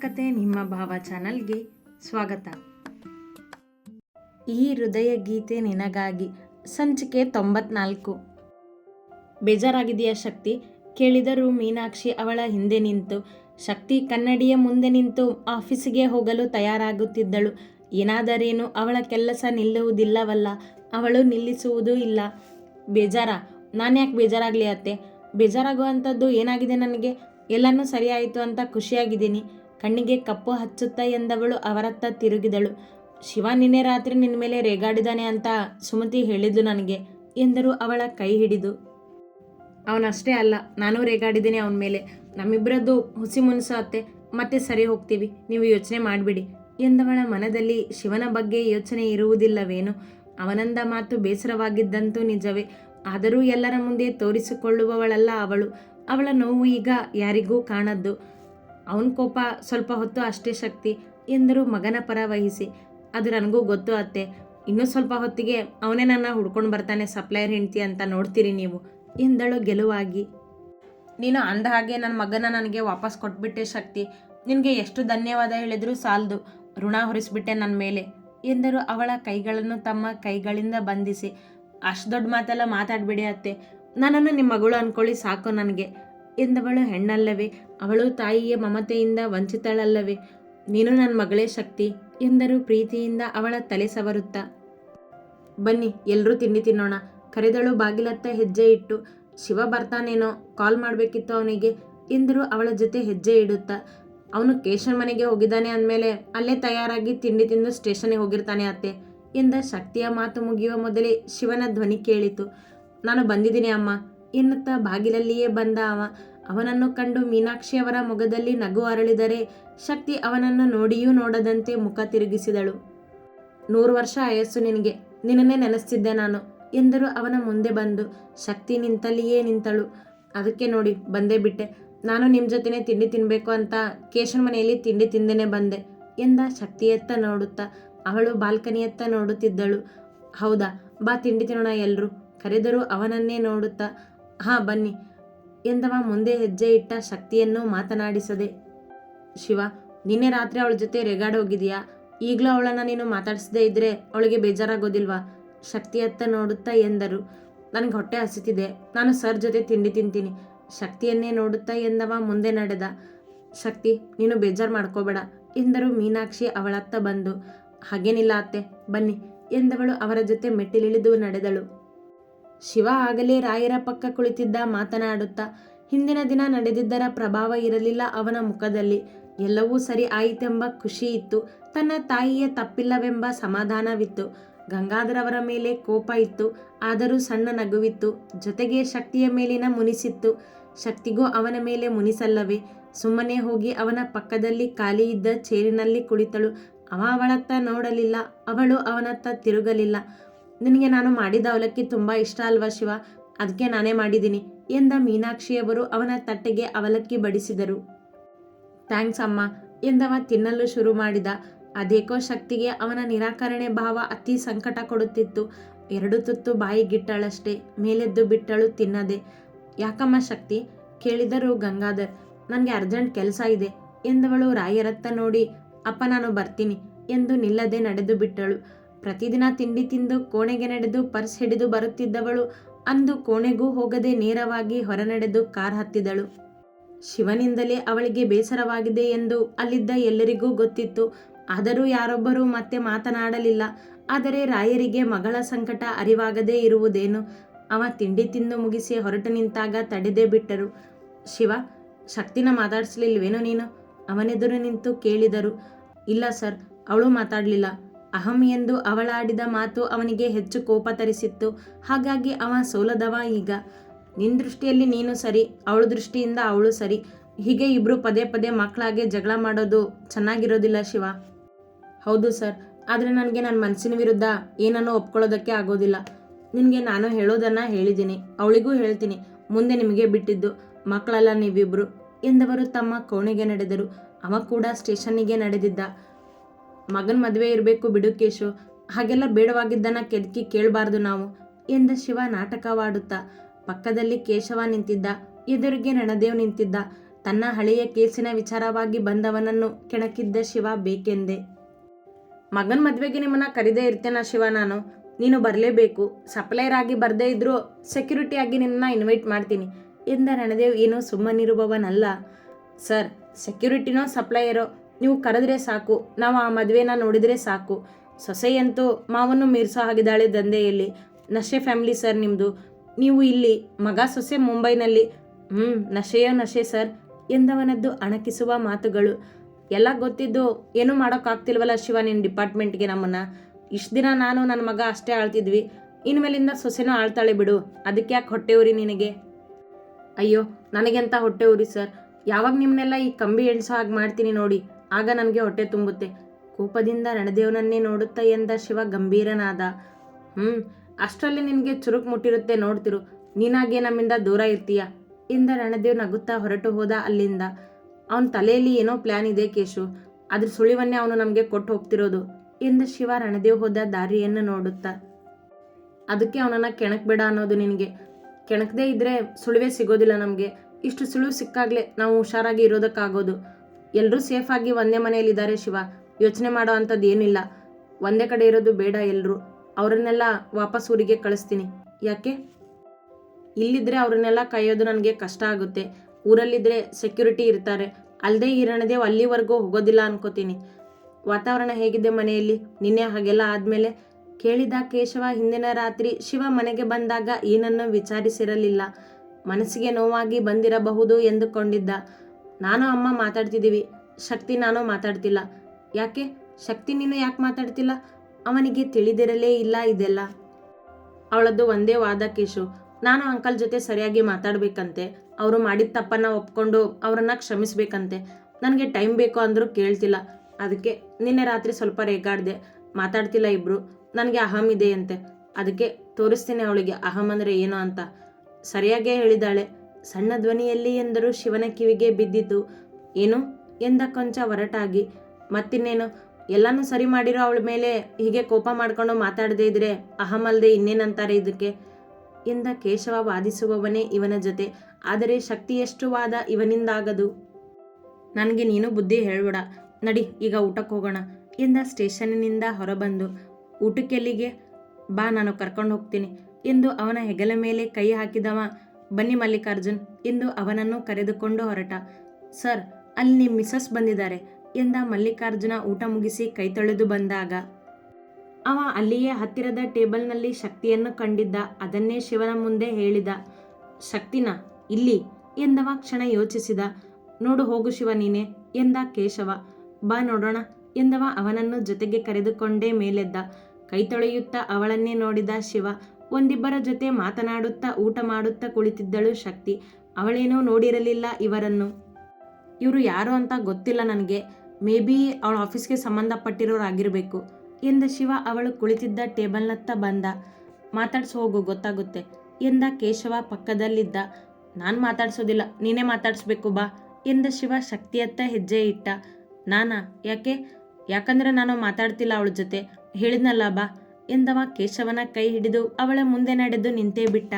ಕತೆ ನಿಮ್ಮ ಭಾವ ಚಾನಲ್ಗೆ ಸ್ವಾಗತ. ಈ ಹೃದಯ ಗೀತೆ ನಿನಗಾಗಿ ಸಂಚಿಕೆ ತೊಂಬತ್ನಾಲ್ಕು. ಬೇಜಾರಾಗಿದೆಯಾ ಶಕ್ತಿ? ಕೇಳಿದರೂ ಮೀನಾಕ್ಷಿ ಅವಳ ಹಿಂದೆ ನಿಂತು, ಶಕ್ತಿ ಕನ್ನಡಿಯ ಮುಂದೆ ನಿಂತು ಆಫೀಸಿಗೆ ಹೋಗಲು ತಯಾರಾಗುತ್ತಿದ್ದಳು. ಏನಾದರೇನು ಅವಳ ಕೆಲಸ ನಿಲ್ಲುವುದಿಲ್ಲವಲ್ಲ, ಅವಳು ನಿಲ್ಲಿಸುವುದೂ ಇಲ್ಲ. ಬೇಜಾರ? ನಾನು ಯಾಕೆ ಬೇಜಾರಾಗಲಿ ಅತ್ತೆ? ಬೇಜಾರಾಗುವಂಥದ್ದು ಏನಾಗಿದೆ ನನಗೆ? ಎಲ್ಲನೂ ಸರಿಯಾಯಿತು ಅಂತ ಖುಷಿಯಾಗಿದ್ದೀನಿ. ಕಣ್ಣಿಗೆ ಕಪ್ಪು ಹಚ್ಚುತ್ತಾ ಎಂದವಳು ಅವರತ್ತ ತಿರುಗಿದಳು. ಶಿವ ನಿನ್ನೆ ರಾತ್ರಿ ನಿನ್ನ ಮೇಲೆ ರೇಗಾಡಿದಾನೆ ಅಂತ ಸುಮತಿ ಹೇಳಿದ್ದು ನನಗೆ ಎಂದರು ಅವಳ ಕೈ ಹಿಡಿದು. ಅವನಷ್ಟೇ ಅಲ್ಲ, ನಾನು ರೇಗಾಡಿದ್ದೀನಿ ಅವನ ಮೇಲೆ. ನಮ್ಮಿಬ್ಬರದ್ದು ಹುಸಿ ಮುನಿಸು ಅತ್ತೆ, ಮತ್ತೆ ಸರಿ ಹೋಗ್ತೀವಿ, ನೀವು ಯೋಚನೆ ಮಾಡಿಬಿಡಿ ಎಂದವಳ ಮನದಲ್ಲಿ ಶಿವನ ಬಗ್ಗೆ ಯೋಚನೆ ಇರುವುದಿಲ್ಲವೇನು? ಅವನಂದ ಮಾತು ಬೇಸರವಾಗಿದ್ದಂತೂ ನಿಜವೇ. ಆದರೂ ಎಲ್ಲರ ಮುಂದೆ ತೋರಿಸಿಕೊಳ್ಳುವವಳಲ್ಲ ಅವಳು. ಅವಳ ನೋವು ಈಗ ಯಾರಿಗೂ ಕಾಣದ್ದು. ಅವನ ಕೋಪ ಸ್ವಲ್ಪ ಹೊತ್ತು ಅಷ್ಟೇ ಶಕ್ತಿ ಎಂದರು ಮಗನ ಪರ ವಹಿಸಿ. ಅದು ನನಗೂ ಗೊತ್ತು ಅತ್ತೆ. ಇನ್ನೂ ಸ್ವಲ್ಪ ಹೊತ್ತಿಗೆ ಅವನೇ ನನ್ನ ಹುಡ್ಕೊಂಡು ಬರ್ತಾನೆ ಸಪ್ಲೈಯರ್ ಹೆಂಡ್ತಿ ಅಂತ ನೋಡ್ತೀರಿ ನೀವು ಎಂದಳು ಗೆಲುವಾಗಿ. ನೀನು ಅಂದ ಹಾಗೆ ನನ್ನ ಮಗನ ನನಗೆ ವಾಪಸ್ ಕೊಟ್ಬಿಟ್ಟೆ ಶಕ್ತಿ. ನಿನಗೆ ಎಷ್ಟು ಧನ್ಯವಾದ ಹೇಳಿದರೂ ಸಾಲದು. ಋಣ ಹೊರಿಸ್ಬಿಟ್ಟೆ ನನ್ನ ಮೇಲೆ ಎಂದರು ಅವಳ ಕೈಗಳನ್ನು ತಮ್ಮ ಕೈಗಳಿಂದ ಬಂಧಿಸಿ. ಅಷ್ಟು ದೊಡ್ಡ ಮಾತೆಲ್ಲ ಮಾತಾಡಬೇಡಿ ಅತ್ತೆ. ನನ್ನನ್ನು ನಿಮ್ಮ ಮಗಳು ಅನ್ಕೊಳ್ಳಿ ಸಾಕು ನನಗೆ ಎಂದವಳು ಹೆಣ್ಣಲ್ಲವೇ. ಅವಳು ತಾಯಿಯ ಮಮತೆಯಿಂದ ವಂಚಿತಳಲ್ಲವೇ? ನೀನು ನನ್ನ ಮಗಳೇ ಶಕ್ತಿ, ಎಂದರು ಪ್ರೀತಿಯಿಂದ ಅವಳ ತಲೆ ಸವರುತ್ತಾ. ಬನ್ನಿ ಎಲ್ಲರೂ ತಿಂಡಿ ತಿನ್ನೋಣ. ಕರೆದಳು ಬಾಗಿಲತ್ತ ಹೆಜ್ಜೆ ಇಟ್ಟು. ಶಿವ ಬರ್ತಾನೇನೋ, ಕಾಲ್ ಮಾಡಬೇಕಿತ್ತು ಅವನಿಗೆ, ಎಂದರು ಅವಳ ಜೊತೆ ಹೆಜ್ಜೆ ಇಡುತ್ತಾ. ಅವನು ಕೇಶನ್ ಮನೆಗೆ ಹೋಗಿದ್ದಾನೆ ಅಂದಮೇಲೆ ಅಲ್ಲೇ ತಯಾರಾಗಿ ತಿಂಡಿ ತಿಂದು ಸ್ಟೇಷನ್ಗೆ ಹೋಗಿರ್ತಾನೆ ಅತ್ತೆ, ಎಂದ ಶಕ್ತಿಯ ಮಾತು ಮುಗಿಯುವ ಮೊದಲೇ ಶಿವನ ಧ್ವನಿ ಕೇಳಿತು. ನಾನು ಬಂದಿದ್ದೀನಿ ಅಮ್ಮ, ಎನ್ನುತ್ತಾ ಬಾಗಿಲಲ್ಲಿಯೇ ಬಂದ ಅವ. ಅವನನ್ನು ಕಂಡು ಮೀನಾಕ್ಷಿಯವರ ಮುಖದಲ್ಲಿ ನಗು ಅರಳಿದರೆ ಶಕ್ತಿ ಅವನನ್ನು ನೋಡಿಯೂ ನೋಡದಂತೆ ಮುಖ ತಿರುಗಿಸಿದಳು. ನೂರು ವರ್ಷ ಆಯಸ್ಸು ನಿನಗೆ, ನಿನ್ನನ್ನೇ ನೆನೆಸ್ತಿದ್ದೆ ನಾನು ಎಂದರು ಅವನ ಮುಂದೆ ಬಂದು. ಶಕ್ತಿ ನಿಂತಲ್ಲಿಯೇ ನಿಂತಳು. ಅದಕ್ಕೆ ನೋಡಿ, ಬಂದೇ ಬಿಟ್ಟೆ. ನಾನು ನಿಮ್ಮ ಜೊತೆನೇ ತಿಂಡಿ ತಿನ್ನಬೇಕು ಅಂತ ಕೇಶನ್ ಮನೆಯಲ್ಲಿ ತಿಂಡಿ ತಿಂದೇನೆ ಬಂದೆ ಎಂದ ಶಕ್ತಿಯತ್ತ ನೋಡುತ್ತಾ. ಅವಳು ಬಾಲ್ಕನಿಯತ್ತ ನೋಡುತ್ತಿದ್ದಳು. ಹೌದಾ, ಬಾ ತಿಂಡಿ ತಿನ್ನೋಣ ಎಲ್ಲರೂ ಕರೆದರೂ ಅವನನ್ನೇ ನೋಡುತ್ತಾ. ಹಾಂ, ಬನ್ನಿ. ಎಂದವ ಮುಂದೆ ಹೆಜ್ಜೆ ಇಟ್ಟ ಶಕ್ತಿಯನ್ನು ಮಾತನಾಡಿಸದೆ, ಶಿವ, ನಿನ್ನೆ ರಾತ್ರಿ ಅವಳ ಜೊತೆ ರೆಗಾಡ್ ಹೋಗಿದೀಯಾ? ಈಗಲೂ ಅವಳನ್ನು ನೀನು ಮಾತಾಡಿಸದೇ ಇದ್ರೆ ಅವಳಿಗೆ ಬೇಜಾರಾಗೋದಿಲ್ವಾ? ಶಕ್ತಿಯತ್ತ ನೋಡುತ್ತಾ ಎಂದರು. ನನಗೆ ಹೊಟ್ಟೆ ಹಸಿತಿದೆ. ನಾನು ಸರ್ ಜೊತೆ ತಿಂಡಿ ತಿಂತೀನಿ. ಶಕ್ತಿಯನ್ನೇ ನೋಡುತ್ತಾ ಎಂದವ ಮುಂದೆ ನಡೆದ. ಶಕ್ತಿ, ನೀನು ಬೇಜಾರು ಮಾಡ್ಕೋಬೇಡ ಎಂದರು ಮೀನಾಕ್ಷಿ ಅವಳತ್ತ ಬಂದು. ಹಾಗೇನಿಲ್ಲ ಅತ್ತೆ, ಬನ್ನಿ ಎಂದವಳು ಅವರ ಜೊತೆ ಮೆಟ್ಟಿಲಿಳಿದು ನಡೆದಳು. ಶಿವ ಆಗಲೇ ರಾಯರ ಪಕ್ಕ ಕುಳಿತಿದ್ದ ಮಾತನಾಡುತ್ತಾ, ಹಿಂದಿನ ದಿನ ನಡೆದಿದ್ದರ ಪ್ರಭಾವ ಇರಲಿಲ್ಲ ಅವನ ಮುಖದಲ್ಲಿ. ಎಲ್ಲವೂ ಸರಿ ಆಯಿತೆಂಬ ಖುಷಿ ಇತ್ತು. ತನ್ನ ತಾಯಿಯ ತಪ್ಪಿಲ್ಲವೆಂಬ ಸಮಾಧಾನವಿತ್ತು. ಗಂಗಾಧರವರ ಮೇಲೆ ಕೋಪ ಇತ್ತು. ಆದರೂ ಸಣ್ಣ ನಗುವಿತ್ತು. ಜೊತೆಗೆ ಶಕ್ತಿಯ ಮೇಲಿನ ಮುನಿಸಿತ್ತು. ಶಕ್ತಿಗೂ ಅವನ ಮೇಲೆ ಮುನಿಸಲ್ಲವೇ? ಸುಮ್ಮನೆ ಹೋಗಿ ಅವನ ಪಕ್ಕದಲ್ಲಿ ಖಾಲಿ ಇದ್ದ ಚೇರಿನಲ್ಲಿ ಕುಳಿತಳು. ಅವ ಅವಳತ್ತ ನೋಡಲಿಲ್ಲ. ಅವಳು ಅವನತ್ತ ತಿರುಗಲಿಲ್ಲ. ನಿನಗೆ ನಾನು ಮಾಡಿದ ಅವಲಕ್ಕಿ ತುಂಬ ಇಷ್ಟ ಅಲ್ವಾ ಶಿವ? ಅದಕ್ಕೆ ನಾನೇ ಮಾಡಿದ್ದೀನಿ ಎಂದ ಮೀನಾಕ್ಷಿಯವರು ಅವನ ತಟ್ಟೆಗೆ ಅವಲಕ್ಕಿ ಬಡಿಸಿದರು. ಥ್ಯಾಂಕ್ಸ್ ಅಮ್ಮ ಎಂದವ ತಿನ್ನಲು ಶುರು ಮಾಡಿದ. ಅದೇಕೋ ಶಕ್ತಿಗೆ ಅವನ ನಿರಾಕರಣೆ ಭಾವ ಅತಿ ಸಂಕಟ ಕೊಡುತ್ತಿತ್ತು. ಎರಡು ತುತ್ತು ಬಾಯಿಗಿಟ್ಟಳಷ್ಟೇ ಮೇಲೆದ್ದು ಬಿಟ್ಟಳು ತಿನ್ನದೆ. ಯಾಕಮ್ಮ ಶಕ್ತಿ? ಕೇಳಿದರು ಗಂಗಾಧರ್. ನನಗೆ ಅರ್ಜೆಂಟ್ ಕೆಲಸ ಇದೆ ಎಂದವಳು ರಾಯರತ್ತ ನೋಡಿ, ಅಪ್ಪ ನಾನು ಬರ್ತೀನಿ ಎಂದು ನಿಲ್ಲದೆ ನಡೆದು ಬಿಟ್ಟಳು. ಪ್ರತಿದಿನ ತಿಂಡಿ ತಿಂದು ಕೋಣೆಗೆ ನಡೆದು ಪರ್ಸ್ ಹಿಡಿದು ಬರುತ್ತಿದ್ದವಳು ಅಂದು ಕೋಣೆಗೂ ಹೋಗದೆ ನೇರವಾಗಿ ಹೊರನಡೆದು ಕಾರ್ ಹತ್ತಿದಳು. ಶಿವನಿಂದಲೇ ಅವಳಿಗೆ ಬೇಸರವಾಗಿದೆ ಎಂದು ಅಲ್ಲಿದ್ದ ಎಲ್ಲರಿಗೂ ಗೊತ್ತಿತ್ತು. ಆದರೂ ಯಾರೊಬ್ಬರೂ ಮತ್ತೆ ಮಾತನಾಡಲಿಲ್ಲ. ಆದರೆ ರಾಯರಿಗೆ ಮಗಳ ಸಂಕಟ ಅರಿವಾಗದೇ ಇರುವುದೇನು? ಅವ ತಿಂಡಿ ತಿಂದು ಮುಗಿಸಿ ಹೊರಟು ನಿಂತಾಗ ತಡೆದೇ ಬಿಟ್ಟರು. ಶಿವ, ಶಕ್ತಿನ ಮಾತಾಡಿಸ್ಲಿಲ್ವೇನೋ ನೀನು? ಅವನೆದುರು ನಿಂತು ಕೇಳಿದರು. ಇಲ್ಲ ಸರ್, ಅವಳು ಮಾತಾಡಲಿಲ್ಲ. ಅಹಂ ಎಂದು ಅವಳಾಡಿದ ಮಾತು ಅವನಿಗೆ ಹೆಚ್ಚು ಕೋಪ ತರಿಸಿತ್ತು. ಹಾಗಾಗಿ ಅವ ಸೋಲದವ ಈಗ. ನಿನ್ನ ದೃಷ್ಟಿಯಲ್ಲಿ ನೀನು ಸರಿ, ಅವಳ ದೃಷ್ಟಿಯಿಂದ ಅವಳು ಸರಿ. ಹೀಗೆ ಇಬ್ಬರು ಪದೇ ಪದೇ ಮಕ್ಕಳಾಗೆ ಜಗಳ ಮಾಡೋದು ಚೆನ್ನಾಗಿರೋದಿಲ್ಲ ಶಿವ. ಹೌದು ಸರ್, ಆದರೆ ನನಗೆ ನನ್ನ ಮನಸ್ಸಿನ ವಿರುದ್ಧ ಏನನ್ನೂ ಒಪ್ಕೊಳ್ಳೋದಕ್ಕೆ ಆಗೋದಿಲ್ಲ. ನಿನಗೆ ನಾನು ಹೇಳೋದನ್ನು ಹೇಳಿದ್ದೀನಿ, ಅವಳಿಗೂ ಹೇಳ್ತೀನಿ. ಮುಂದೆ ನಿಮಗೆ ಬಿಟ್ಟಿದ್ದು, ಮಕ್ಕಳಲ್ಲ ನೀವಿಬ್ಬರು ಎಂದವರು ತಮ್ಮ ಕೋಣೆಗೆ ನಡೆದರು. ಅವ ಕೂಡ ಸ್ಟೇಷನ್ನಿಗೆ ನಡೆದಿದ್ದ. ಮಗನ ಮದುವೆ ಇರಬೇಕು ಬಿಡು ಕೇಶು. ಹಾಗೆಲ್ಲ ಬೇಡವಾಗಿದ್ದನ್ನ ಕೆದಕಿ ಕೇಳಬಾರ್ದು ನಾವು ಎಂದ ಶಿವ ನಾಟಕವಾಡುತ್ತಾ. ಪಕ್ಕದಲ್ಲಿ ಕೇಶವ ನಿಂತಿದ್ದ. ಎದುರಿಗೆ ರಣದೇವ್ ನಿಂತಿದ್ದ. ತನ್ನ ಹಳೆಯ ಕೇಸಿನ ವಿಚಾರವಾಗಿ ಬಂದವನನ್ನು ಕೆಣಕಿದ್ದ ಶಿವ ಬೇಕೆಂದೆ. ಮಗನ ಮದುವೆಗೆ ನಿಮ್ಮನ್ನ ಕರೀದೇ ಇರ್ತೇನ ಶಿವ ನಾನು. ನೀನು ಬರಲೇಬೇಕು. ಸಪ್ಲೈಯರ್ ಆಗಿ ಬರದೇ ಇದ್ರೂ ಸೆಕ್ಯೂರಿಟಿ ಆಗಿ ನಿನ್ನ ಇನ್ವೈಟ್ ಮಾಡ್ತೀನಿ ಎಂದ ರಣದೇವ್ ಏನೂ ಸುಮ್ಮನಿರುವವನಲ್ಲ. ಸರ್, ಸೆಕ್ಯೂರಿಟಿನೋ ಸಪ್ಲೈಯರೋ ನೀವು ಕರೆದ್ರೆ ಸಾಕು, ನಾವು ಆ ಮದುವೆನ ನೋಡಿದರೆ ಸಾಕು. ಸೊಸೆಯಂತೂ ಮಾವನ್ನು ಮೀರಿಸೋ ಹಾಗಿದ್ದಾಳೆ ದಂಧೆಯಲ್ಲಿ. ನಶೆ ಫ್ಯಾಮಿಲಿ ಸರ್ ನಿಮ್ಮದು ನೀವು ಇಲ್ಲಿ, ಮಗ ಸೊಸೆ ಮುಂಬೈನಲ್ಲಿ. ಹ್ಞೂ ನಶೆಯೋ ನಶೆ ಸರ್ ಎಂದವನದ್ದು ಅಣಕಿಸುವ ಮಾತುಗಳು. ಎಲ್ಲ ಗೊತ್ತಿದ್ದು ಏನೂ ಮಾಡೋಕ್ಕಾಗ್ತಿಲ್ವಲ್ಲ ಶಿವ ನಿನ್ನ ಡಿಪಾರ್ಟ್ಮೆಂಟ್ಗೆ ನಮ್ಮನ್ನು. ಇಷ್ಟು ದಿನ ನಾನು ನನ್ನ ಮಗ ಅಷ್ಟೇ ಆಳ್ತಿದ್ವಿ. ಇನ್ಮೇಲಿಂದ ಸೊಸೆನೂ ಆಳ್ತಾಳೆ ಬಿಡು. ಅದಕ್ಕೆ ಯಾಕೆ ಹೊಟ್ಟೆ ಉರಿ ನಿನಗೆ? ಅಯ್ಯೋ, ನನಗೆಂತ ಹೊಟ್ಟೆ ಉರಿ ಸರ್. ಯಾವಾಗ ನಿಮ್ಮನ್ನೆಲ್ಲ ಈ ಕಂಬಿ ಎಣ್ಸೋ ಹಾಗೆ ಮಾಡ್ತೀನಿ ನೋಡಿ. ಆಗ ನನಗೆ ಹೊಟ್ಟೆ ತುಂಬುತ್ತೆ. ಕೋಪದಿಂದ ರಣದೇವನನ್ನೇ ನೋಡುತ್ತಾ ಎಂದ ಶಿವ ಗಂಭೀರನಾದ ಹ್ಞೂ ಅಷ್ಟರಲ್ಲಿ ನಿನಗೆ ಚುರುಕು ಮುಟ್ಟಿರುತ್ತೆ ನೋಡ್ತಿರು. ನೀನಾಗೆ ನಮ್ಮಿಂದ ದೂರ ಇರ್ತೀಯ? ಇಂದ ರಣದೇವ್ ನಗುತ್ತಾ ಹೊರಟು ಹೋದ ಅಲ್ಲಿಂದ. ಅವನ ತಲೆಯಲ್ಲಿ ಏನೋ ಪ್ಲ್ಯಾನ್ ಇದೆ ಕೇಶು. ಅದ್ರ ಸುಳಿವನ್ನೇ ಅವನು ನಮಗೆ ಕೊಟ್ಟು ಹೋಗ್ತಿರೋದು. ಎಂದ ಶಿವ ರಣದೇವ್ ಹೋದ ದಾರಿಯನ್ನು ನೋಡುತ್ತಾ. ಅದಕ್ಕೆ ಅವನನ್ನು ಕೆಣಕ್ಬೇಡ ಅನ್ನೋದು ನಿನಗೆ. ಕೆಣಕದೇ ಇದ್ದರೆ ಸುಳಿವೆ ಸಿಗೋದಿಲ್ಲ ನಮಗೆ. ಇಷ್ಟು ಸುಳಿವು ಸಿಕ್ಕಾಗಲೇ ನಾವು ಹುಷಾರಾಗಿ ಇರೋದಕ್ಕಾಗೋದು. ಎಲ್ಲರೂ ಸೇಫಾಗಿ ಒಂದೇ ಮನೆಯಲ್ಲಿದ್ದಾರೆ ಶಿವ. ಯೋಚನೆ ಮಾಡೋ ಅಂಥದ್ದು ಏನಿಲ್ಲ. ಒಂದೇ ಕಡೆ ಇರೋದು ಬೇಡ ಎಲ್ಲರೂ ಅವರನ್ನೆಲ್ಲ ವಾಪಸ್ ಊರಿಗೆ ಕಳಿಸ್ತೀನಿ. ಯಾಕೆ? ಇಲ್ಲಿದ್ರೆ ಅವ್ರನ್ನೆಲ್ಲ ಕಾಯೋದು ನನಗೆ ಕಷ್ಟ ಆಗುತ್ತೆ. ಊರಲ್ಲಿದ್ದರೆ ಸೆಕ್ಯೂರಿಟಿ ಇರ್ತಾರೆ. ಅಲ್ಲದೆ ಈ ರಣದೇವ್ ಅಲ್ಲಿವರೆಗೂ ಹೋಗೋದಿಲ್ಲ ಅನ್ಕೋತೀನಿ. ವಾತಾವರಣ ಹೇಗಿದೆ ಮನೆಯಲ್ಲಿ? ನಿನ್ನೆ ಹಾಗೆಲ್ಲ ಆದಮೇಲೆ ಕೇಳಿದ ಕೇಶವ ಹಿಂದಿನ ರಾತ್ರಿ ಶಿವ ಮನೆಗೆ ಬಂದಾಗ ಏನನ್ನು ವಿಚಾರಿಸಿರಲಿಲ್ಲ. ಮನಸ್ಸಿಗೆ ನೋವಾಗಿ ಬಂದಿರಬಹುದು ಎಂದುಕೊಂಡಿದ್ದ. ನಾನು ಅಮ್ಮ ಮಾತಾಡ್ತಿದ್ದೀವಿ. ಶಕ್ತಿ ನಾನು ಮಾತಾಡ್ತಿಲ್ಲ. ಯಾಕೆ? ಶಕ್ತಿ ನೀನು ಯಾಕೆ ಮಾತಾಡ್ತಿಲ್ಲ? ಅವನಿಗೆ ತಿಳಿದಿರಲೇ ಇಲ್ಲ ಇದೆಲ್ಲ. ಅವಳದ್ದು ಒಂದೇ ವಾದ ಕೇಶು. ನಾನು ಅಂಕಲ್ ಜೊತೆ ಸರಿಯಾಗಿ ಮಾತಾಡಬೇಕಂತೆ. ಅವರು ಮಾಡಿದ ತಪ್ಪನ್ನ ಒಪ್ಕೊಂಡು ಅವರನ್ನು ಕ್ಷಮಿಸಬೇಕಂತೆ. ನನಗೆ ಟೈಮ್ ಬೇಕು ಅಂದರೂ ಕೇಳ್ತಿಲ್ಲ. ಅದಕ್ಕೆ ನಿನ್ನೆ ರಾತ್ರಿ ಸ್ವಲ್ಪ ರೇಗಾಡ್ದೆ. ಮಾತಾಡ್ತಿಲ್ಲ ಇಬ್ಬರು ನನಗೆ ಅಹಂ ಇದೆ ಅಂತೆ. ಅದಕ್ಕೆ ತೋರಿಸ್ತೀನಿ ಅವಳಿಗೆ. ಅಹಂ ಅಂದರೆ ಏನು ಅಂತ. ಸರಿಯಾಗೇ ಹೇಳಿದಾಳೆ ಸಣ್ಣ ಧ್ವನಿಯಲ್ಲಿ ಎಂದರೂ ಶಿವನ ಕಿವಿಗೆ ಬಿದ್ದಿತು. ಏನು? ಎಂದ ಕೊಂಚ ಒರಟಾಗಿ. ಮತ್ತಿನ್ನೇನು? ಎಲ್ಲನೂ ಸರಿ ಮಾಡಿರೋ ಅವಳ ಮೇಲೆ ಹೀಗೆ ಕೋಪ ಮಾಡ್ಕೊಂಡು ಮಾತಾಡದೇ ಇದ್ರೆ ಅಹಮಲ್ದೆ ಇನ್ನೇನಂತಾರೆ ಇದಕ್ಕೆ? ಎಂದ ಕೇಶವ ವಾದಿಸುವವನೇ ಇವನ ಜೊತೆ. ಆದರೆ ಶಕ್ತಿಯಷ್ಟು ವಾದ ಇವನಿಂದಾಗದು? ನನಗೆ ನೀನು ಬುದ್ಧಿ ಹೇಳ್ಬೇಡ. ನಡಿ, ಈಗ ಊಟಕ್ಕೆ ಹೋಗೋಣ. ಎಂದ ಸ್ಟೇಷನ್ನಿನಿಂದ ಹೊರಬಂದು, ಊಟಕ್ಕೆಲ್ಲಿಗೆ? ಬಾ, ನಾನು ಕರ್ಕೊಂಡು ಹೋಗ್ತೀನಿ. ಎಂದು ಅವನ ಹೆಗಲ ಮೇಲೆ ಕೈ ಹಾಕಿದವ ಬನ್ನಿ ಮಲ್ಲಿಕಾರ್ಜುನ್ ಎಂದು ಅವನನ್ನು ಕರೆದುಕೊಂಡು ಹೊರಟ. ಸರ್, ಅಲ್ಲಿ ನಿಮ್ಮ ಮಿಸಸ್ ಬಂದಿದ್ದಾರೆ, ಎಂದ ಮಲ್ಲಿಕಾರ್ಜುನ ಊಟ ಮುಗಿಸಿ ಕೈ ತೊಳೆದು ಬಂದಾಗ. ಅವ ಅಲ್ಲಿಯೇ ಹತ್ತಿರದ ಟೇಬಲ್ನಲ್ಲಿ ಶಕ್ತಿಯನ್ನು ಕಂಡಿದ್ದ, ಅದನ್ನೇ ಶಿವನ ಮುಂದೆ ಹೇಳಿದ. ಶಕ್ತಿನ, ಇಲ್ಲಿ, ಎಂದವ ಕ್ಷಣ ಯೋಚಿಸಿದ. ನೋಡು ಹೋಗು ಶಿವ ನೀನೆ, ಎಂದ ಕೇಶವ. ಬಾ ನೋಡೋಣ, ಎಂದವ ಅವನನ್ನು ಜೊತೆಗೆ ಕರೆದುಕೊಂಡೇ ಮೇಲೆದ್ದ. ಕೈ ತೊಳೆಯುತ್ತಾ ಅವಳನ್ನೇ ನೋಡಿದ ಶಿವ ಒಂದಿಬ್ಬರ ಜೊತೆ ಮಾತನಾಡುತ್ತಾ ಊಟ ಮಾಡುತ್ತಾ ಕುಳಿತಿದ್ದಳು ಶಕ್ತಿ. ಅವಳೇನೋ ನೋಡಿರಲಿಲ್ಲ ಇವರನ್ನು. ಇವರು ಯಾರು ಅಂತ ಗೊತ್ತಿಲ್ಲ ನನಗೆ. ಮೇ ಬಿ ಅವಳ ಆಫೀಸ್ಗೆ ಸಂಬಂಧಪಟ್ಟಿರೋರಾಗಿರಬೇಕು ಎಂದ ಶಿವ ಅವಳು ಕುಳಿತಿದ್ದ ಟೇಬಲ್ನತ್ತ ಬಂದ. ಮಾತಾಡ್ಸಿ ಹೋಗು, ಗೊತ್ತಾಗುತ್ತೆ. ಎಂದ ಕೇಶವ ಪಕ್ಕದಲ್ಲಿದ್ದ. ನಾನು ಮಾತಾಡ್ಸೋದಿಲ್ಲ, ನೀನೇ ಮಾತಾಡಿಸ್ಬೇಕು ಬಾ ಎಂದ ಶಿವ ಶಕ್ತಿಯತ್ತ ಹೆಜ್ಜೆ ಇಟ್ಟ. ನಾನಾ, ಯಾಕೆ? ಯಾಕಂದ್ರೆ ನಾನು ಮಾತಾಡ್ತಿಲ್ಲ ಅವಳ ಜೊತೆ. ಹೇಳಿದ್ನಲ್ಲ ಬಾ. ಎಂದವ ಕೇಶವನ ಕೈ ಹಿಡಿದು ಅವಳ ಮುಂದೆ ನಡೆದು ನಿಂತೇ ಬಿಟ್ಟ.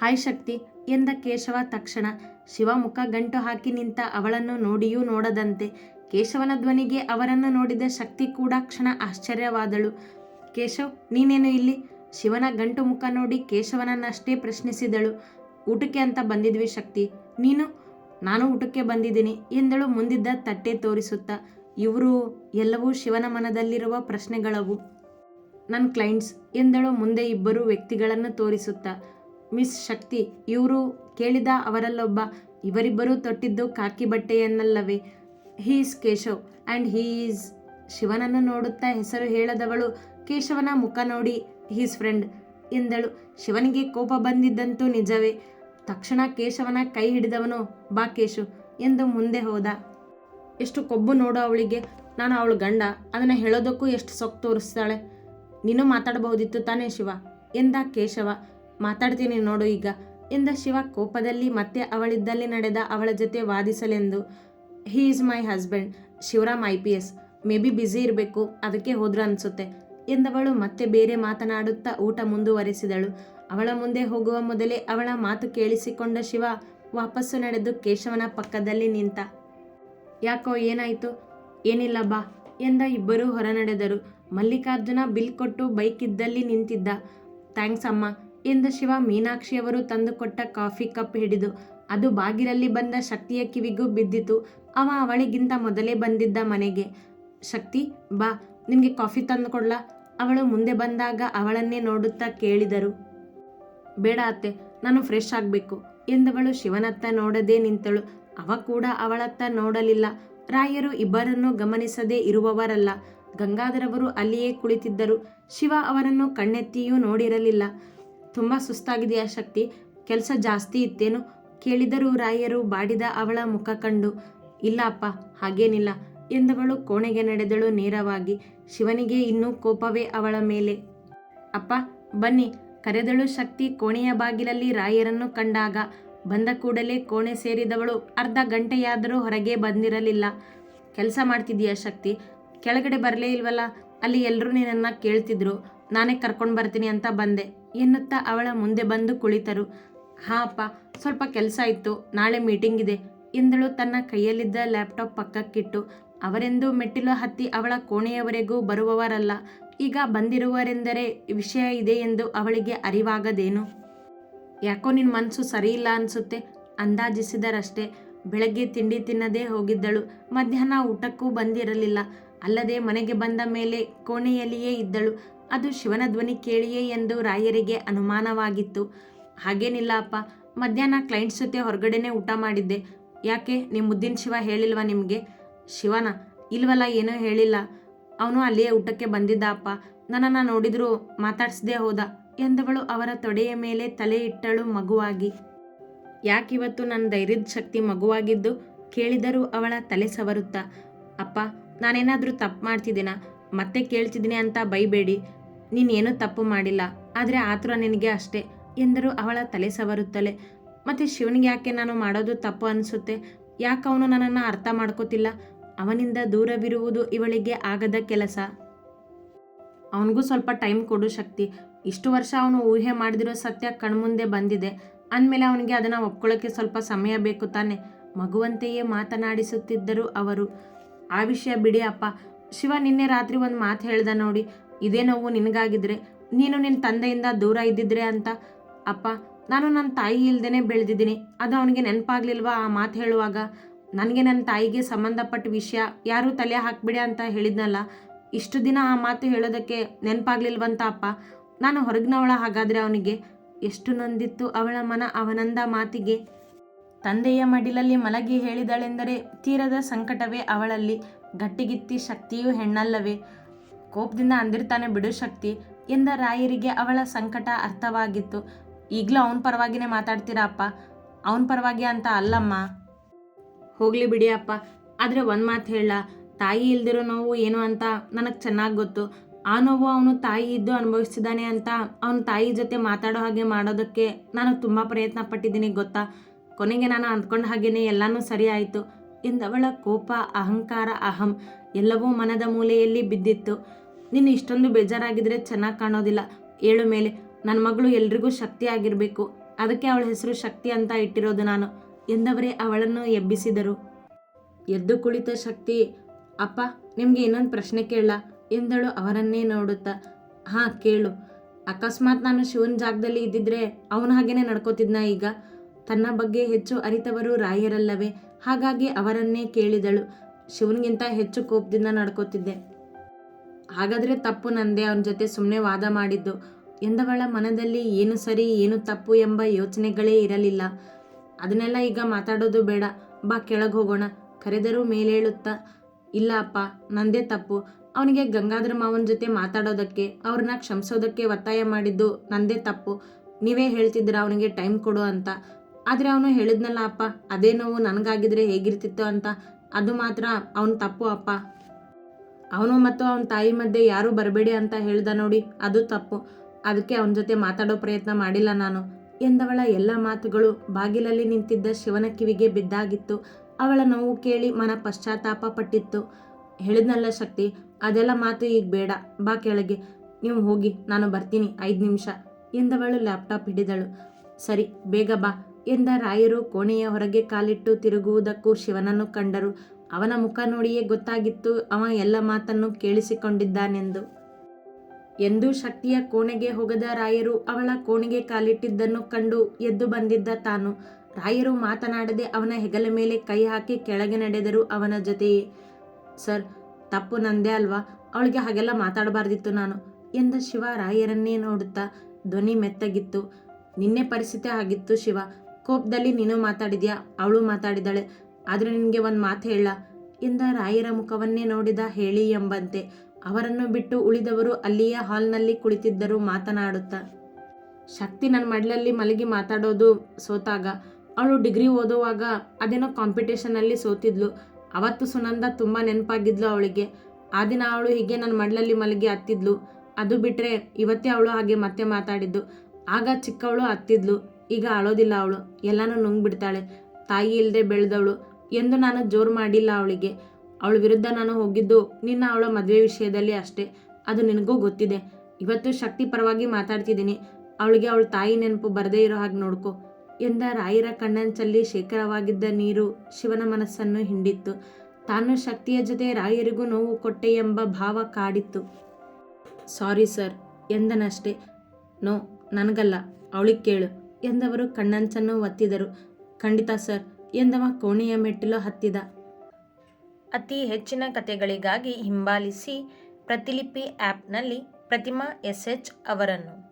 ಹಾಯ್ ಶಕ್ತಿ, ಎಂದ ಕೇಶವ ತಕ್ಷಣ. ಶಿವ ಮುಖ ಗಂಟು ಹಾಕಿ ನಿಂತ ಅವಳನ್ನು ನೋಡಿಯೂ ನೋಡದಂತೆ. ಕೇಶವನ ಧ್ವನಿಗೆ ಅವರನ್ನು ನೋಡಿದ ಶಕ್ತಿ ಕೂಡ ಕ್ಷಣ ಆಶ್ಚರ್ಯವಾದಳು. ಕೇಶವ್, ನೀನೇನು ಇಲ್ಲಿ? ಶಿವನ ಗಂಟು ಮುಖ ನೋಡಿ ಕೇಶವನನ್ನಷ್ಟೇ ಪ್ರಶ್ನಿಸಿದಳು. ಊಟಕ್ಕೆ ಅಂತ ಬಂದಿದ್ವಿ ಶಕ್ತಿ. ನೀನು? ನಾನು ಊಟಕ್ಕೆ ಬಂದಿದ್ದೀನಿ ಎಂದಳು ಮುಂದಿದ್ದ ತಟ್ಟೆ ತೋರಿಸುತ್ತಾ. ಇವರು ಎಲ್ಲವೂ ಶಿವನ ಮನದಲ್ಲಿರುವ ಪ್ರಶ್ನೆಗಳವು. ನನ್ನ ಕ್ಲೈಂಟ್ಸ್ ಎಂದಳು ಮುಂದೆ ಇಬ್ಬರು ವ್ಯಕ್ತಿಗಳನ್ನು ತೋರಿಸುತ್ತಾ, ಮಿಸ್ ಶಕ್ತಿ, ಇವರು ಕೇಳಿದ ಅವರಲ್ಲೊಬ್ಬ, ಇವರಿಬ್ಬರೂ ತೊಟ್ಟಿದ್ದು ಕಾಕಿ ಬಟ್ಟೆಯನ್ನಲ್ಲವೇ? He is Keshav and he is ಶಿವನನ್ನು ನೋಡುತ್ತಾ ಹೆಸರು ಹೇಳದವಳು ಕೇಶವನ ಮುಖ ನೋಡಿ ಹೀಸ್ ಫ್ರೆಂಡ್ ಎಂದಳು. ಶಿವನಿಗೆ ಕೋಪ ಬಂದಿದ್ದಂತೂ ನಿಜವೇ. ತಕ್ಷಣ ಕೇಶವನ ಕೈ ಹಿಡಿದವನು, ಬಾ ಕೇಶು ಎಂದು ಮುಂದೆ ಹೋದ. ಎಷ್ಟು ಕೊಬ್ಬು ನೋಡು ಅವಳಿಗೆ. ನಾನು ಅವಳು ಗಂಡ. ಅದನ್ನು ಹೇಳೋದಕ್ಕೂ ಎಷ್ಟು ಸೊಕ್ಕು ತೋರಿಸ್ತಾಳೆ. ನೀನು ಮಾತಾಡಬಹುದಿತ್ತು ತಾನೇ ಶಿವ? ಎಂದ ಕೇಶವ. ಮಾತಾಡ್ತೀನಿ ನೋಡು ಈಗ. ಎಂದ ಶಿವ ಕೋಪದಲ್ಲಿ ಮತ್ತೆ ಅವಳಿದ್ದಲ್ಲಿ ನಡೆದ ಅವಳ ಜೊತೆ ವಾದಿಸಲೆಂದು. He is my husband Shivaram I P S may be busy ಇರಬೇಕು. ಅದಕ್ಕೆ ಹೋದ್ರ ಅನಿಸುತ್ತೆ. ಎಂದವಳು ಮತ್ತೆ ಬೇರೆ ಮಾತನಾಡುತ್ತಾ ಊಟ ಮುಂದುವರೆಸಿದಳು. ಅವಳ ಮುಂದೆ ಹೋಗುವ ಮೊದಲೇ ಅವಳ ಮಾತು ಕೇಳಿಸಿಕೊಂಡ ಶಿವ ವಾಪಸ್ಸು ನಡೆದು ಕೇಶವನ ಪಕ್ಕದಲ್ಲಿ ನಿಂತ. ಯಾಕೋ ಏನಾಯಿತು? ಏನಿಲ್ಲ ಬಾ ಎಂದ ಇಬ್ಬರೂ ಹೊರ ನಡೆದರು ಮಲ್ಲಿಕಾರ್ಜುನ ಬಿಲ್ ಕೊಟ್ಟು ಬೈಕ್ ಇದ್ದಲ್ಲಿ ನಿಂತಿದ್ದ. ಥ್ಯಾಂಕ್ಸ್ ಅಮ್ಮ ಎಂದ ಶಿವ ಮೀನಾಕ್ಷಿಯವರು ತಂದುಕೊಟ್ಟ ಕಾಫಿ ಕಪ್ ಹಿಡಿದು. ಅದು ಬಾಗಿಲಲ್ಲಿ ಬಂದ ಶಕ್ತಿಯ ಕಿವಿಗೂ ಬಿದ್ದಿತು. ಅವ ಅವಳಿಗಿಂತ ಮೊದಲೇ ಬಂದಿದ್ದ ಮನೆಗೆ. ಶಕ್ತಿ, ಬಾ ನಿಮಗೆ ಕಾಫಿ ತಂದು ಕೊಡ್ಲಾ? ಅವಳು ಮುಂದೆ ಬಂದಾಗ ಅವಳನ್ನೇ ನೋಡುತ್ತಾ ಕೇಳಿದರು. ಬೇಡ ಅತ್ತೆ, ನಾನು ಫ್ರೆಶ್ ಆಗಬೇಕು ಎಂದವಳು ಶಿವನತ್ತ ನೋಡದೆ ನಿಂತಳು. ಅವ ಕೂಡ ಅವಳತ್ತ ನೋಡಲಿಲ್ಲ. ರಾಯರು ಇಬ್ಬರನ್ನೂ ಗಮನಿಸದೇ ಇರುವವರಲ್ಲ. ಗಂಗಾಧರವರು ಅಲ್ಲಿಯೇ ಕುಳಿತಿದ್ದರು. ಶಿವ ಅವರನ್ನು ಕಣ್ಣೆತ್ತಿಯೂ ನೋಡಿರಲಿಲ್ಲ. ತುಂಬ ಸುಸ್ತಾಗಿದೆಯಾ ಶಕ್ತಿ? ಕೆಲಸ ಜಾಸ್ತಿ ಇತ್ತೇನು? ಕೇಳಿದರೂ ರಾಯರು ಬಾಡಿದ ಅವಳ ಮುಖ ಕಂಡು, ಇಲ್ಲ ಅಪ್ಪ, ಹಾಗೇನಿಲ್ಲ ಎಂದವಳು ಕೋಣೆಗೆ ನಡೆದಳು ನೇರವಾಗಿ. ಶಿವನಿಗೆ ಇನ್ನೂ ಕೋಪವೇ ಅವಳ ಮೇಲೆ. ಅಪ್ಪ, ಬನ್ನಿ ಕರೆದಳು ಶಕ್ತಿ ಕೋಣೆಯ ಬಾಗಿಲಲ್ಲಿ ರಾಯರನ್ನು ಕಂಡಾಗ. ಬಂದ ಕೂಡಲೇ ಕೋಣೆ ಸೇರಿದವಳು ಅರ್ಧ ಗಂಟೆಯಾದರೂ ಹೊರಗೆ ಬಂದಿರಲಿಲ್ಲ. ಕೆಲಸ ಮಾಡ್ತಿದೀಯ ಶಕ್ತಿ? ಕೆಳಗಡೆ ಬರಲೇ ಇಲ್ವಲ್ಲ? ಅಲ್ಲಿ ಎಲ್ಲರೂ ನಿನ್ನನ್ನು ಕೇಳ್ತಿದ್ರು. ನಾನೇ ಕರ್ಕೊಂಡು ಬರ್ತೀನಿ ಅಂತ ಬಂದೆ. ಎನ್ನುತ್ತಾ ಅವಳ ಮುಂದೆ ಬಂದು ಕುಳಿತರು. ಹಾಂ ಅಪ್ಪ, ಸ್ವಲ್ಪ ಕೆಲಸ ಇತ್ತು. ನಾಳೆ ಮೀಟಿಂಗ್ ಇದೆ. ಎಂದಳು ತನ್ನ ಕೈಯಲ್ಲಿದ್ದ ಲ್ಯಾಪ್ಟಾಪ್ ಪಕ್ಕಕ್ಕಿಟ್ಟು. ಅವರೆಂದು ಮೆಟ್ಟಿಲು ಹತ್ತಿ ಅವಳ ಕೋಣೆಯವರೆಗೂ ಬರುವವರಲ್ಲ. ಈಗ ಬಂದಿರುವರೆಂದರೆ ವಿಷಯ ಇದೆ ಎಂದು ಅವಳಿಗೆ ಅರಿವಾಗದೇನು? ಯಾಕೋ ನಿನ್ನ ಮನಸ್ಸು ಸರಿಯಿಲ್ಲ ಅನಿಸುತ್ತೆ. ಅಂದಾಜಿಸಿದರಷ್ಟೇ. ಬೆಳಗ್ಗೆ ತಿಂಡಿ ತಿನ್ನದೇ ಹೋಗಿದ್ದಳು. ಮಧ್ಯಾಹ್ನ ಊಟಕ್ಕೂ ಬಂದಿರಲಿಲ್ಲ. ಅಲ್ಲದೆ ಮನೆಗೆ ಬಂದ ಮೇಲೆ ಕೋಣೆಯಲ್ಲಿಯೇ ಇದ್ದಳು. ಅದು ಶಿವನ ಧ್ವನಿ ಕೇಳಿಯೇ ಎಂದು ರಾಯರಿಗೆ ಅನುಮಾನವಾಗಿತ್ತು. ಹಾಗೇನಿಲ್ಲ ಅಪ್ಪ, ಮಧ್ಯಾಹ್ನ ಕ್ಲೈಂಟ್ಸ್ ಜೊತೆ ಹೊರಗಡೆನೇ ಊಟ ಮಾಡಿದ್ದೆ. ಯಾಕೆ ನಿಮ್ಮ ಮುದ್ದಿನ ಶಿವ ಹೇಳಿಲ್ವಾ ನಿಮಗೆ? ಶಿವನ? ಇಲ್ವಲ್ಲ, ಏನೂ ಹೇಳಿಲ್ಲ. ಅವನು ಅಲ್ಲಿಯೇ ಊಟಕ್ಕೆ ಬಂದಿದ್ದ ಅಪ್ಪ. ನನ್ನನ್ನು ನೋಡಿದರೂ ಮಾತಾಡ್ಸದೇ ಹೋದ, ಎಂದವಳು ಅವರ ತೊಡೆಯ ಮೇಲೆ ತಲೆ ಇಟ್ಟಳು ಮಗುವಾಗಿ. ಯಾಕಿವತ್ತು ನನ್ನ ಧೈರ್ಯದ ಶಕ್ತಿ ಮಗುವಾಗಿದ್ದು? ಕೇಳಿದರೂ ಅವಳ ತಲೆ ಸವರುತ್ತಾ, ಅಪ್ಪ ನಾನೇನಾದರೂ ತಪ್ಪು ಮಾಡ್ತಿದ್ದೀನ? ಮತ್ತೆ ಕೇಳ್ತಿದ್ದೀನಿ ಅಂತ ಬೈಬೇಡಿ. ನೀನೇನೂ ತಪ್ಪು ಮಾಡಿಲ್ಲ. ಆದರೆ ಆತುರ ನಿನಗೆ ಅಷ್ಟೇ ಎಂದರು ಅವಳ ತಲೆ ಸವರುತ್ತಲೆ. ಮತ್ತು ಶಿವನಿಗೆ ಯಾಕೆ ನಾನು ಮಾಡೋದು ತಪ್ಪು ಅನಿಸುತ್ತೆ? ಯಾಕೆ ಅವನು ನನ್ನನ್ನು ಅರ್ಥ ಮಾಡ್ಕೋತಿಲ್ಲ? ಅವನಿಂದ ದೂರವಿರುವುದು ಇವಳಿಗೆ ಆಗದ ಕೆಲಸ. ಅವನಿಗೂ ಸ್ವಲ್ಪ ಟೈಮ್ ಕೊಡು ಶಕ್ತಿ. ಇಷ್ಟು ವರ್ಷ ಅವನು ಊಹೆ ಮಾಡಿದಿರೋ ಸತ್ಯ ಕಣ್ಮುಂದೆ ಬಂದಿದೆ. ಅಂದಮೇಲೆ ಅವನಿಗೆ ಅದನ್ನು ಒಪ್ಕೊಳ್ಳೋಕ್ಕೆ ಸ್ವಲ್ಪ ಸಮಯ ಬೇಕು ತಾನೆ. ಮಗುವಂತೆಯೇ ಮಾತನಾಡಿಸುತ್ತಿದ್ದರು ಅವರು. ಆ ವಿಷಯ ಬಿಡಿ ಅಪ್ಪ ಶಿವ ನಿನ್ನೆ ರಾತ್ರಿ ಒಂದು ಮಾತು ಹೇಳ್ದ ನೋಡಿ, ಇದೇ ನೋವು ನಿನಗಾಗಿದ್ರೆ, ನೀನು ನಿನ್ನ ತಂದೆಯಿಂದ ದೂರ ಇದ್ದಿದ್ರೆ ಅಂತ. ಅಪ್ಪ, ನಾನು ನನ್ನ ತಾಯಿ ಇಲ್ದೇ ಬೆಳೆದಿದ್ದೀನಿ. ಅದು ಅವನಿಗೆ ನೆನಪಾಗ್ಲಿಲ್ವಾ ಆ ಮಾತು ಹೇಳುವಾಗ? ನನಗೆ ನನ್ನ ತಾಯಿಗೆ ಸಂಬಂಧಪಟ್ಟ ವಿಷಯ ಯಾರೂ ತಲೆ ಹಾಕ್ಬಿಡಿ ಅಂತ ಹೇಳಿದ್ನಲ್ಲ. ಇಷ್ಟು ದಿನ ಆ ಮಾತು ಹೇಳೋದಕ್ಕೆ ನೆನಪಾಗ್ಲಿಲ್ವಂತ ಅಪ್ಪ. ನಾನು ಹೊರಗಿನವಳ ಹಾಗಾದರೆ ಅವನಿಗೆ. ಎಷ್ಟು ನೊಂದಿತ್ತು ಅವಳ ಮನ ಅವನಂದ ಮಾತಿಗೆ. ತಂದೆಯ ಮಡಿಲಲ್ಲಿ ಮಲಗಿ ಹೇಳಿದಳೆಂದರೆ ತೀರದ ಸಂಕಟವೇ ಅವಳಲ್ಲಿ. ಗಟ್ಟಿಗಿತ್ತಿ ಶಕ್ತಿಯೂ ಹೆಣ್ಣಲ್ಲವೇ. ಕೋಪದಿಂದ ಅಂದಿರ್ತಾನೆ ಬಿಡು ಶಕ್ತಿ ಎಂದ ರಾಯರಿಗೆ ಅವಳ ಸಂಕಟ ಅರ್ಥವಾಗಿತ್ತು. ಈಗಲೂ ಅವನ ಪರವಾಗಿನೇ ಮಾತಾಡ್ತೀರಾ ಅಪ್ಪ? ಅವನ ಪರವಾಗಿ ಅಂತ ಅಲ್ಲಮ್ಮ. ಹೋಗಲಿ ಬಿಡಿ ಅಪ್ಪ, ಆದರೆ ಒಂದು ಮಾತು ಹೇಳ. ತಾಯಿ ಇಲ್ದಿರೋ ನೋವು ಏನು ಅಂತ ನನಗೆ ಚೆನ್ನಾಗಿ ಗೊತ್ತು. ಆ ನೋವು ಅವನು ತಾಯಿ ಇದ್ದು ಅನುಭವಿಸಿದ್ದಾನೆ ಅಂತ ಅವನ ತಾಯಿ ಜೊತೆ ಮಾತಾಡೋ ಹಾಗೆ ಮಾಡೋದಕ್ಕೆ ನಾನು ತುಂಬ ಪ್ರಯತ್ನ ಪಟ್ಟಿದ್ದೀನಿ ಗೊತ್ತಾ? ಕೊನೆಗೆ ನಾನು ಅಂದ್ಕೊಂಡ ಹಾಗೇನೆ ಎಲ್ಲನೂ ಸರಿ ಆಯಿತು. ಎಂದವಳ ಕೋಪ, ಅಹಂಕಾರ, ಅಹಂ ಎಲ್ಲವೂ ಮನದ ಮೂಲೆಯಲ್ಲಿ ಬಿದ್ದಿತ್ತು. ನೀನು ಇಷ್ಟೊಂದು ಬೇಜಾರಾಗಿದ್ರೆ ಚೆನ್ನಾಗಿ ಕಾಣೋದಿಲ್ಲ. ಏಳು ಮೇಲೆ ನನ್ನ ಮಗಳು ಎಲ್ರಿಗೂ ಶಕ್ತಿ ಆಗಿರಬೇಕು. ಅದಕ್ಕೆ ಅವಳ ಹೆಸರು ಶಕ್ತಿ ಅಂತ ಇಟ್ಟಿರೋದು ನಾನು. ಎಂದವರೇ ಅವಳನ್ನು ಎಬ್ಬಿಸಿದರು. ಎದ್ದು ಕುಳಿತ ಶಕ್ತಿ, ಅಪ್ಪ, ನಿಮಗೆ ಇನ್ನೊಂದು ಪ್ರಶ್ನೆ ಕೇಳ. ಎಂದಳು ಅವರನ್ನೇ ನೋಡುತ್ತಾ. ಹಾಂ, ಕೇಳು. ಅಕಸ್ಮಾತ್ ನಾನು ಶಿವನ ಜಾಗದಲ್ಲಿ ಇದ್ದಿದ್ರೆ ಅವನ ಹಾಗೇನೆ ನಡ್ಕೋತಿದ್ನ ಈಗ? ತನ್ನ ಬಗ್ಗೆ ಹೆಚ್ಚು ಅರಿತವರು ರಾಯರಲ್ಲವೇ? ಹಾಗಾಗಿ ಅವರನ್ನೇ ಕೇಳಿದಳು. ಶಿವನಿಗಿಂತ ಹೆಚ್ಚು ಕೋಪದಿಂದ ನಡ್ಕೋತಿದ್ದೆ. ಹಾಗಾದರೆ ತಪ್ಪು ನಂದೆ ಅವನ ಜೊತೆ ಸುಮ್ಮನೆ ವಾದ ಮಾಡಿದ್ದು. ಎಂದವಳ ಮನದಲ್ಲಿ ಏನು ಸರಿ, ಏನು ತಪ್ಪು ಎಂಬ ಯೋಚನೆಗಳೇ ಇರಲಿಲ್ಲ. ಅದನ್ನೆಲ್ಲ ಈಗ ಮಾತಾಡೋದು ಬೇಡ. ಬಾ, ಕೆಳಗೆ ಹೋಗೋಣ. ಕರೆದರೂ ಮೇಲೇಳುತ್ತಾ, ಇಲ್ಲ ಅಪ್ಪ, ನಂದೇ ತಪ್ಪು. ಅವನಿಗೆ ಗಂಗಾಧರ ಮಾವನ ಜೊತೆ ಮಾತಾಡೋದಕ್ಕೆ, ಅವ್ರನ್ನ ಕ್ಷಮಿಸೋದಕ್ಕೆ ಒತ್ತಾಯ ಮಾಡಿದ್ದು ನಂದೇ ತಪ್ಪು. ನೀವೇ ಹೇಳ್ತಿದ್ರ ಅವನಿಗೆ ಟೈಮ್ ಕೊಡು ಅಂತ. ಆದರೆ ಅವನು ಹೇಳಿದ್ನಲ್ಲ, ಅಪ್ಪ, ಅದೇ ನೋವು ನನಗಾಗಿದ್ರೆ ಹೇಗಿರ್ತಿತ್ತು ಅಂತ. ಅದು ಮಾತ್ರ ಅವನ ತಪ್ಪು, ಅಪ್ಪ. ಅವನು ಮತ್ತು ಅವನ ತಾಯಿ ಮಧ್ಯೆ ಯಾರೂ ಬರಬೇಡಿ ಅಂತ ಹೇಳ್ದ ನೋಡಿ ಅದು ತಪ್ಪು. ಅದಕ್ಕೆ ಅವನ ಜೊತೆ ಮಾತಾಡೋ ಪ್ರಯತ್ನ ಮಾಡಿಲ್ಲ ನಾನು. ಎಂದವಳ ಎಲ್ಲ ಮಾತುಗಳು ಬಾಗಿಲಲ್ಲಿ ನಿಂತಿದ್ದ ಶಿವನ ಕಿವಿಗೆ ಬಿದ್ದಾಗಿತ್ತು. ಅವಳ ನೋವು ಕೇಳಿ ಮನ ಪಶ್ಚಾತ್ತಾಪ ಪಟ್ಟಿತ್ತು. ಹೇಳಿದ್ನಲ್ಲ ಶಕ್ತಿ, ಅದೆಲ್ಲ ಮಾತು ಈಗ ಬೇಡ. ಬಾ ಕೆಳಗೆ. ನೀವು ಹೋಗಿ, ನಾನು ಬರ್ತೀನಿ, ಐದು ನಿಮಿಷ. ಎಂದವಳು ಲ್ಯಾಪ್ಟಾಪ್ ಹಿಡಿದಳು. ಸರಿ, ಬೇಗ ಬಾ. ಎಂದ ರಾಯರು ಕೋಣೆಯ ಹೊರಗೆ ಕಾಲಿಟ್ಟು ತಿರುಗುವುದಕ್ಕೂ ಶಿವನನ್ನು ಕಂಡರು. ಅವನ ಮುಖ ನೋಡಿಯೇ ಗೊತ್ತಾಗಿತ್ತು, ಅವ ಎಲ್ಲ ಮಾತನ್ನು ಕೇಳಿಸಿಕೊಂಡಿದ್ದಾನೆಂದು. ಎಂದು ಶಕ್ತಿಯ ಕೋಣೆಗೆ ಹೋಗದ ರಾಯರು ಅವಳ ಕೋಣೆಗೆ ಕಾಲಿಟ್ಟಿದ್ದನ್ನು ಕಂಡು ಎದ್ದು ಬಂದಿದ್ದ ತಾನು. ರಾಯರು ಮಾತನಾಡದೆ ಅವನ ಹೆಗಲ ಮೇಲೆ ಕೈ ಹಾಕಿ ಕೆಳಗೆ ನಡೆದರು ಅವನ ಜೊತೆಯೇ, ಸರ್, ತಪ್ಪು ನಂದೇ ಅಲ್ವಾ? ಅವಳಿಗೆ ಹಾಗೆಲ್ಲ ಮಾತಾಡಬಾರ್ದಿತ್ತು ನಾನು ಎಂದ ಶಿವ ರಾಯರನ್ನೇ ನೋಡುತ್ತಾ ಧ್ವನಿ ಮೆತ್ತಗಿತ್ತು. ನಿನ್ನೆ ಪರಿಸ್ಥಿತಿ ಆಗಿತ್ತು ಶಿವ. ಕೋಪದಲ್ಲಿ ನೀನು ಮಾತಾಡಿದ್ಯಾ? ಅವಳು ಮಾತಾಡಿದಾಳೆ ಆದರೆ ನಿನಗೆ ಒಂದು ಮಾತು ಹೇಳ. ಇಂದ ರಾಯರ ಮುಖವನ್ನೇ ನೋಡಿದ ಹೇಳಿ ಎಂಬಂತೆ. ಅವರನ್ನು ಬಿಟ್ಟು ಉಳಿದವರು ಅಲ್ಲಿಯ ಹಾಲ್ನಲ್ಲಿ ಕುಳಿತಿದ್ದರು ಮಾತನಾಡುತ್ತಾ. ಶಕ್ತಿ ನನ್ನ ಮಡಲಲ್ಲಿ ಮಲಗಿ ಮಾತಾಡೋದು ಸೋತಾಗ. ಅವಳು ಡಿಗ್ರಿ ಓದುವಾಗ ಅದೇನೋ ಕಾಂಪಿಟೇಷನಲ್ಲಿ ಸೋತಿದ್ಲು. ಅವತ್ತು ಸುನಂದ ತುಂಬ ನೆನಪಾಗಿದ್ಲು ಅವಳಿಗೆ. ಆ ದಿನ ಅವಳು ಹೀಗೆ ನನ್ನ ಮಡ್ಲಲ್ಲಿ ಮಲಗಿ ಹತ್ತಿದ್ಲು ಅದು ಬಿಟ್ಟರೆ ಇವತ್ತೇ ಅವಳು ಹಾಗೆ ಮತ್ತೆ ಮಾತಾಡಿದ್ದು. ಆಗ ಚಿಕ್ಕವಳು ಹತ್ತಿದ್ಲು ಈಗ ಅಳೋದಿಲ್ಲ ಅವಳು. ಎಲ್ಲನೂ ನುಂಗ್ಬಿಡ್ತಾಳೆ. ತಾಯಿ ಇಲ್ಲದೆ ಬೆಳೆದವಳು. ಎಂದು ನಾನು ಜೋರು ಮಾಡಿಲ್ಲ ಅವಳಿಗೆ. ಅವಳ ವಿರುದ್ಧ ನಾನು ಹೋಗಿದ್ದು ನಿನ್ನ ಅವಳ ಮದುವೆ ವಿಷಯದಲ್ಲಿ ಅಷ್ಟೇ. ಅದು ನಿನಗೂ ಗೊತ್ತಿದೆ. ಇವತ್ತು ಶಕ್ತಿ ಪರವಾಗಿ ಮಾತಾಡ್ತಿದ್ದೀನಿ. ಅವಳಿಗೆ ಅವಳ ತಾಯಿ ನೆನಪು ಬರದೇ ಇರೋ ಹಾಗೆ ನೋಡ್ಕೊ ಎಂದ ರಾಯರ ಕಣ್ಣಂಚಲ್ಲಿ ಶೇಖರವಾಗಿದ್ದ ನೀರು ಶಿವನ ಮನಸ್ಸನ್ನು ಹಿಂಡಿತ್ತು. ತಾನು ಶಕ್ತಿಯ ಜೊತೆ ರಾಯರಿಗೂ ನೋವು ಕೊಟ್ಟೆ ಎಂಬ ಭಾವ ಕಾಡಿತ್ತು. Sorry sir, ಎಂದನಷ್ಟೇ. ನೋ, ನನಗಲ್ಲ. ಅವಳಿಗೆ ಕೇಳು. ಎಂದವರು ಕಣ್ಣಂಚನ್ನು ಒತ್ತಿದರು. ಖಂಡಿತ ಸರ್, ಎಂದವ ಕೋಣೆಯ ಮೆಟ್ಟಿಲು ಹತ್ತಿದ. ಅತಿ ಹೆಚ್ಚಿನ ಕಥೆಗಳಿಗಾಗಿ ಹಿಂಬಾಲಿಸಿ ಪ್ರತಿಲಿಪಿ ಆ್ಯಪ್ನಲ್ಲಿ ಪ್ರತಿಮಾ ಎಸ್ ಎಚ್ ಅವರನ್ನು.